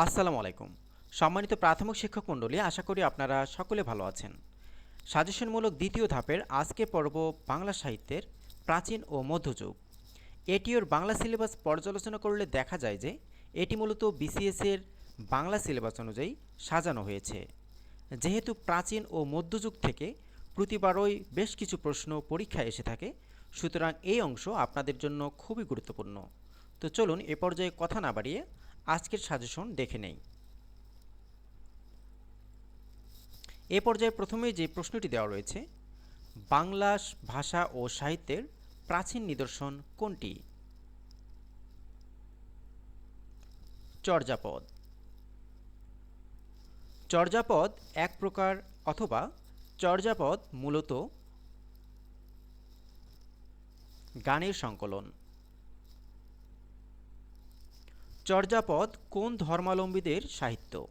আসসালামু আলাইকুম। সম্মানিত প্রাথমিক শিক্ষক মণ্ডলী, আশা করি আপনারা সকলে ভালো আছেন। সাজেশনমূলক দ্বিতীয় ধাপের আজকে পর্ব বাংলা সাহিত্যের প্রাচীন ও মধ্যযুগ। এটিওর বাংলা সিলেবাস পর্যালোচনা করলে দেখা যায় যে, এটি মূলত বিসিএস এর বাংলা সিলেবাস অনুযায়ী সাজানো হয়েছে। যেহেতু প্রাচীন ও মধ্যযুগ থেকে প্রতিবারই বেশ কিছু প্রশ্ন পরীক্ষায় এসে থাকে, সুতরাং এই অংশ আপনাদের জন্য খুবই গুরুত্বপূর্ণ। তো চলুন এ পর্যায়ে কথা না বাড়িয়ে আজকের সাজেশন দেখে নেই। এ পর্যায়ে প্রথমে যে প্রশ্নটি দেওয়া রয়েছে, বাংলা ভাষা ও সাহিত্যের প্রাচীন নিদর্শন কোনটি? চর্যাপদ। চর্যাপদ এক প্রকার অথবা চর্যাপদ মূলত গানের সংকলন। চর্যাপদ কোন ধর্মাবলম্বীদের সাহিত্য?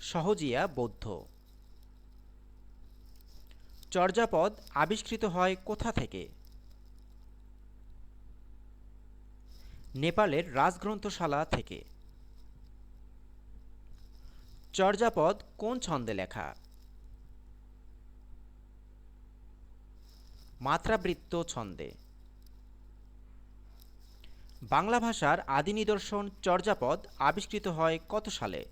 সহজিয়া বৌদ্ধ। চর্যাপদ আবিষ্কৃত হয় কোথা থেকে? নেপালের রাজগ্রন্থশালা থেকে। চর্যাপদ কোন ছন্দে লেখা? মাত্রাবৃত্ত ছন্দে। বাংলা ভাষার আদি নিদর্শন চর্যাপদ আবিষ্কৃত হয় কত সালে?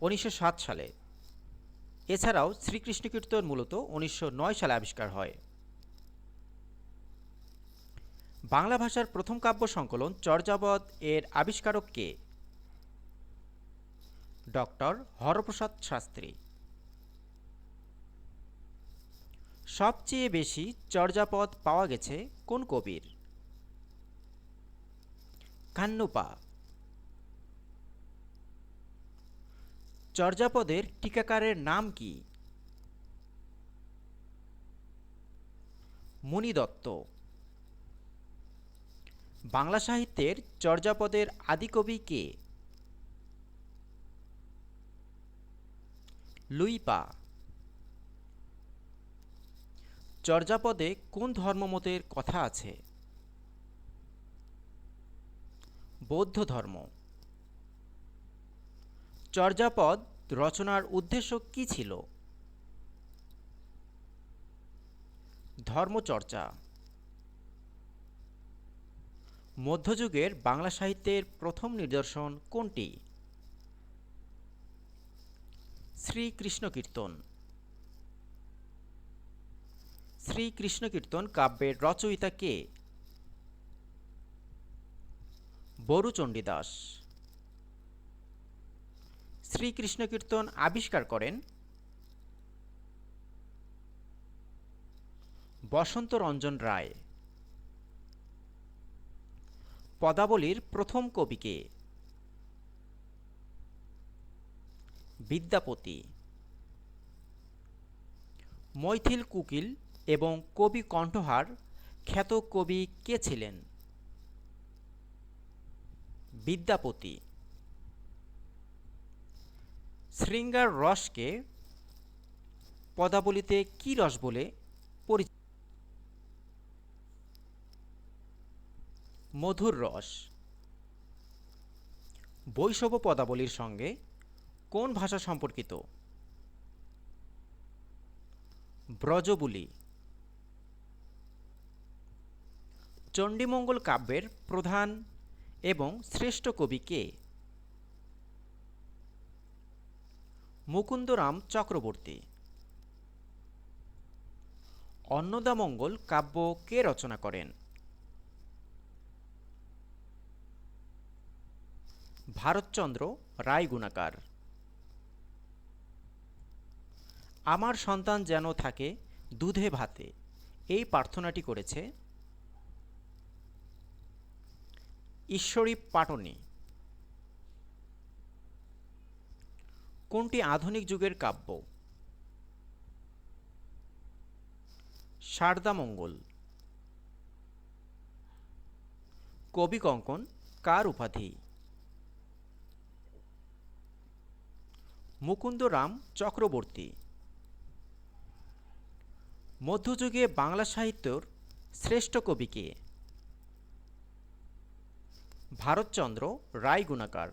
উনিশশো সাত সালে। এছাড়াও শ্রীকৃষ্ণ কীর্তন মূলত উনিশশো নয় সালে আবিষ্কার হয়। বাংলা ভাষার প্রথম কাব্য সংকলন চর্যাপদ এর আবিষ্কারক কে? ডক্টর হরপ্রসাদ শাস্ত্রী। সবচেয়ে বেশি চর্যাপদ পাওয়া গেছে কোন কবির? কান্নুপা। চর্যাপদের টিকাকারের নাম কি? মুনি দত্ত বাংলা সাহিত্যের চর্যাপদের আদিকবি কে? লুইপা। চর্যাপদে কোন ধর্মমতের কথা আছে? বৌদ্ধ ধর্ম। চর্যাপদ রচনার উদ্দেশ্য কি ছিল? ধর্মচর্চা। মধ্যযুগের বাংলা সাহিত্যের প্রথম নিদর্শন কোনটি? শ্রীকৃষ্ণ কীর্তন শ্রীকৃষ্ণ কীর্তন কাব্যের রচয়িতা কে? বরুচণ্ডী দাস শ্রীকৃষ্ণ কীর্তন আবিষ্কার করেন বসন্ত রঞ্জন রায়। পদাবলীর প্রথম কবিকে বিদ্যাপতি। মৈথিল কুকিল এবং কবি কণ্ঠহার, খ্যাত কবি কে ছিলেন? বিদ্যাপতি। শৃঙ্গার রসকে পদাবলিতে কি রস বলে পরিচিত মধুর রস। বৈষব পদাবলীর সঙ্গে কোন ভাষা সম্পর্কিত? ব্রজবুলি। চণ্ডীমঙ্গল কাব্যের প্রধান এবং শ্রেষ্ঠ কবি কে? মুকুন্দরাম চক্রবর্তী। অন্নদামঙ্গল কাব্য কে রচনা করেন? ভারতচন্দ্র রায় গুণাকার আমার সন্তান যেন থাকে দুধে ভাতে, এই প্রার্থনাটি করেছে ঈশ্বরী পাটনি। কোনটি আধুনিক যুগের কাব্য? শারদামঙ্গল কবি কঙ্কন, কার উপাধি? মুকুন্দরাম চক্রবর্তী। মধ্যযুগে বাংলা সাহিত্যর শ্রেষ্ঠ কবি কে? ভারতচন্দ্র রায় গুণাকার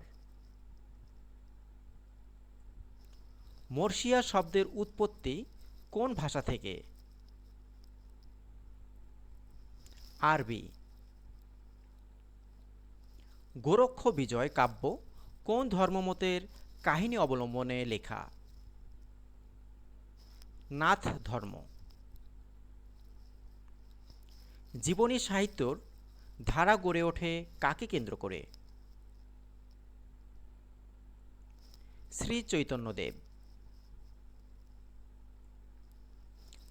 মর্শিয়া শব্দের উৎপত্তি কোন ভাষা থেকে? আরবি। গোরক্ষ বিজয় কাব্য কোন ধর্মমতের কাহিনী অবলম্বনে লেখা? নাথ ধর্ম জীবনী সাহিত্যর ধারা গড়ে ওঠে কাকে কেন্দ্র করে? শ্রী চৈতন্যদেব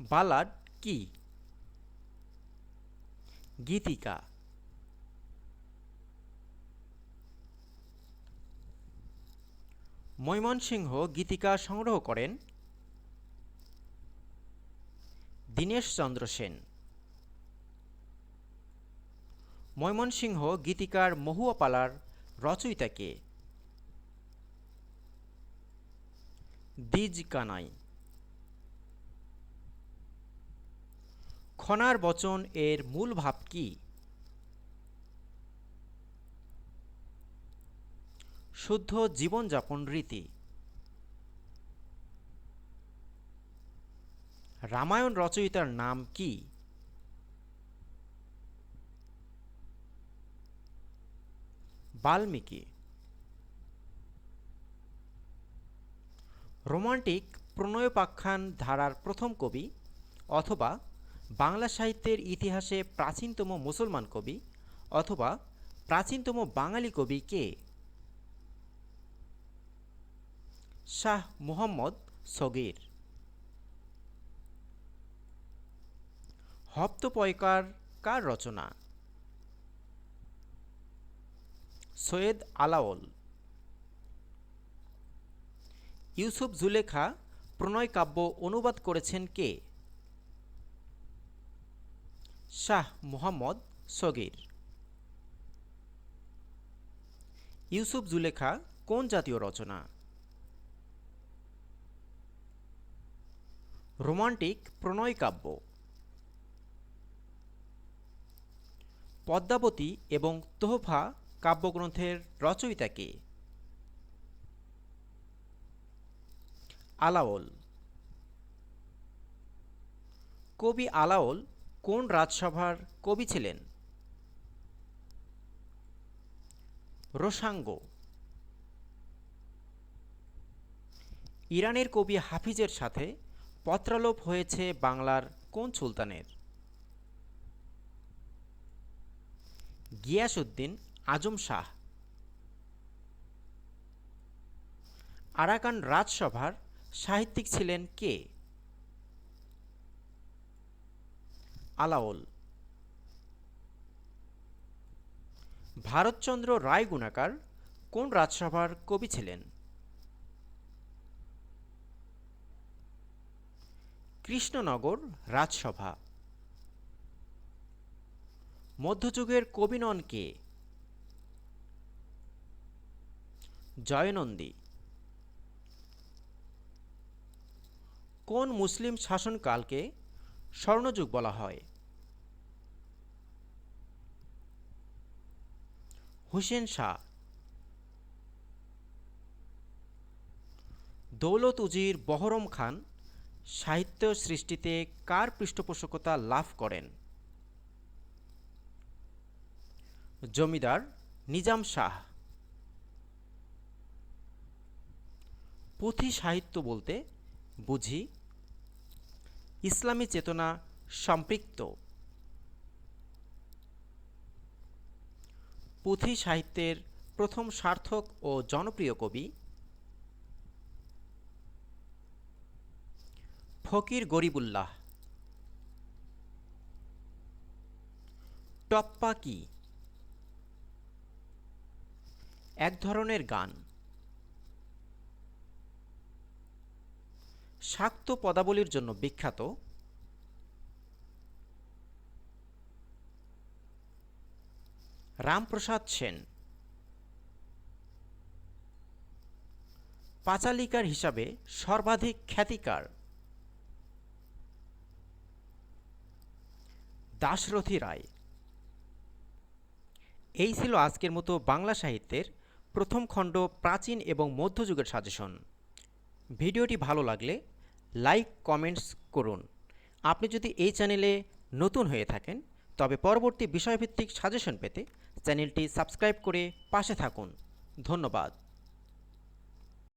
বালাড কি? গীতিকা। ময়মনসিংহ গীতিকা সংগ্রহ করেন দীনেশচন্দ্র সেন। ময়মনসিংহ গীতিকার মহুয়া পালার রচয়িতা কে দ্বিজ কানাই। খনার বচন এর মূল ভাব কি? শুদ্ধ জীবনযাপন রীতি। রামায়ণ রচয়িতার নাম কি? বাল্মীকি। রোমান্টিক প্রণয়োপাখ্যান ধারার প্রথম কবি অথবা বাংলা সাহিত্যের ইতিহাসে প্রাচীনতম মুসলমান কবি অথবা প্রাচীনতম বাঙালি কবি কে? শাহ মুহাম্মদ সগির। হপ্তপয়কার কার রচনা? সৈয়দ আলাওল ইউসুফ জুলেখা প্রণয় কাব্য অনুবাদ করেছেন কে? শাহ মুহাম্মদ সগির। ইউসুফ জুলেখা কোন জাতীয় রচনা? রোমান্টিক প্রণয় কাব্য। পদ্মাবতী এবং তোহফা কাব্যগ্রন্থের রচয়িতা কে? আলাওল। কবি আলাওল কোন রাজসভার কবি ছিলেন? রোসাঙ্গ। ইরানের কবি হাফিজের সাথে পত্রালোপ হয়েছে বাংলার কোন সুলতানের? গিয়াসউদ্দিন আজম শাহ। আরাকান রাজসভার সাহিত্যিক ছিলেন কে? আলাওল। ভারতচন্দ্র রায় গুণাকার কোন রাজসভার কবি ছিলেন? কৃষ্ণনগর রাজসভা। মধ্যযুগের কবি নন কে? জয়নন্দী। কোন মুসলিম শাসনকালকে স্বর্ণযুগ বলা হয়? হুসেন শাহ। দৌলত উজির বহরম খান সাহিত্য সৃষ্টিতে কার পৃষ্ঠপোষকতা লাভ করেন? জমিদার নিজাম শাহ। পুঁথি সাহিত্য বলতে বুঝি ইসলামী চেতনা সম্পৃক্ত। পুঁথি সাহিত্যের প্রথম সার্থক ও জনপ্রিয় কবি ফকির গরিবুল্লাহ। টপ্পা কি? এক ধরনের গান। শাক্ত পদাবলীর জন্য বিখ্যাত রামপ্রসাদ সেন। পাঁচালিকার হিসাবে সর্বাধিক খ্যাতিকার দাশরথী রায়। এই ছিল আজকের মতো বাংলা সাহিত্যের প্রথম খণ্ড প্রাচীন এবং মধ্যযুগের সাজেশন। ভিডিওটি ভালো লাগলে লাইক, কমেন্টস করুন। আপনি যদি এই চ্যানেলে নতুন হয়ে থাকেন, তবে পরবর্তী বিষয়ভিত্তিক সাজেশন পেতে চ্যানেলটি সাবস্ক্রাইব করে পাশে থাকুন। ধন্যবাদ।